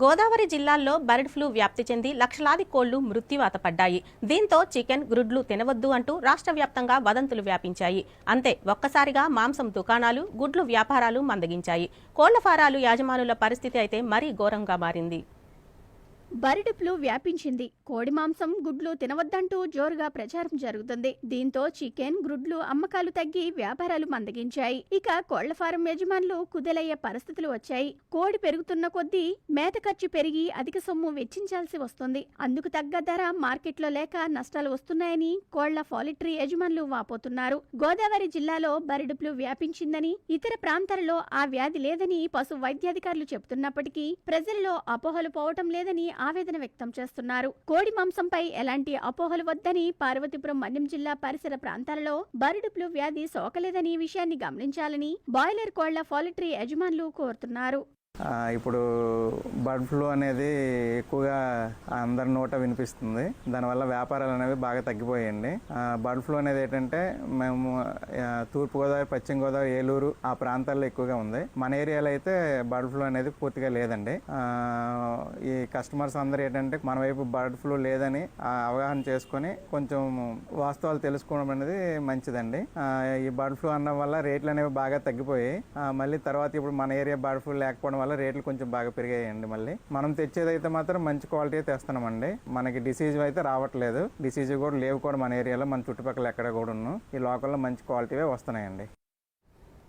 గోదావరి జిల్లాల్లో bird flu వ్యాప్తి చెంది లక్షలాది కోళ్ళు మృత్యువాత పడ్డాయి. దీంతో చికెన్ గ్రుడ్లు తినవద్దు అంటూ రాష్ట్ర వ్యాప్తంగా వదంతులు వ్యాపించాయి. అంతే ఒక్కసారిగా మాంసం దుకాణాలు గుడ్లు వ్యాపారాలు మందగించాయి. కోళ్ళ ఫారాలు యాజమానుల పరిస్థితి అయితే మరీ ఘోరంగా మారింది. బర్డ్ ఫ్లూ వ్యాపించింది. కోడి మాంసం గుడ్లు తినవద్దంటూ జోరుగా ప్రచారం జరుగుతుంది. దీంతో చికెన్ గుడ్లు అమ్మకాలు తగ్గి వ్యాపారాలు మందగించాయి. ఇక కోళ్ళ ఫారం యజమానులు కుదేలయ్యే పరిస్థితులు వచ్చాయి. కోడి పెరుగుతున్న కొద్దీ మేత ఖర్చు పెరిగి అధిక సొమ్ము వెచ్చించాల్సి వస్తుంది. అందుకు తగ్గ ధర మార్కెట్లో లేక నష్టాలు వస్తున్నాయని కోళ్ళ పాలిటరీ యజమానులు వాపోతున్నారు. గోదావరి జిల్లాలో బర్డ్ ఫ్లూ వ్యాపించిందని ఇతర ప్రాంతాలలో ఆ వ్యాధి లేదని పశు వైద్యాధికారులు చెబుతున్నప్పటికీ ప్రజల్లో అపోహలు పోవటం లేదని ఆవేదన వ్యక్తం చేస్తున్నారు. కోడి మాంసంపై ఎలాంటి అపోహలు వద్దని పార్వతీపురం మన్యం జిల్లా పరిసర ప్రాంతాలలో బర్డ్ ఫ్లూ వ్యాధి సోకలేదని విషయాన్ని గమనించాలని బాయిలర్ కోళ్ళ పాలిటరీ యజమానులు కోరుతున్నారు. ఇప్పుడు బర్డ్ ఫ్లూ అనేది ఎక్కువగా అందరి నోట వినిపిస్తుంది. దానివల్ల వ్యాపారాలు అనేవి బాగా తగ్గిపోయాయండి. బర్డ్ ఫ్లూ అనేది ఏంటంటే మేము తూర్పుగోదావరి పశ్చిమ గోదావరి ఏలూరు ఆ ప్రాంతాల్లో ఎక్కువగా ఉంది. మన ఏరియాలో అయితే బర్డ్ ఫ్లూ అనేది పూర్తిగా లేదండి. ఈ కస్టమర్స్ అందరూ ఏంటంటే మన వైపు బర్డ్ ఫ్లూ లేదని ఆ, అవగాహన చేసుకొని కొంచెం వాస్తవాలు తెలుసుకోవడం అనేది మంచిదండి. ఈ బర్డ్ ఫ్లూ అన్న వల్ల రేట్లు అనేవి బాగా తగ్గిపోయాయి. మళ్ళీ తర్వాత ఇప్పుడు మన ఏరియా బర్డ్ ఫ్లూ లేకపోవడం వల్ల రేట్లు కొంచెం బాగా పెరిగాయండి మళ్ళీ. మనం తెచ్చేదైతే మాత్రం మంచి క్వాలిటీ తెస్తున్నామండి. మనకి డిసీజ్ అయితే రావట్లేదు. డిసీజ్ కూడా లేవు కూడా మన ఏరియాలో మన చుట్టుపక్కల ఎక్కడ కూడా ఈ లోకల్లో మంచి క్వాలిటీవే వస్తున్నాయండి.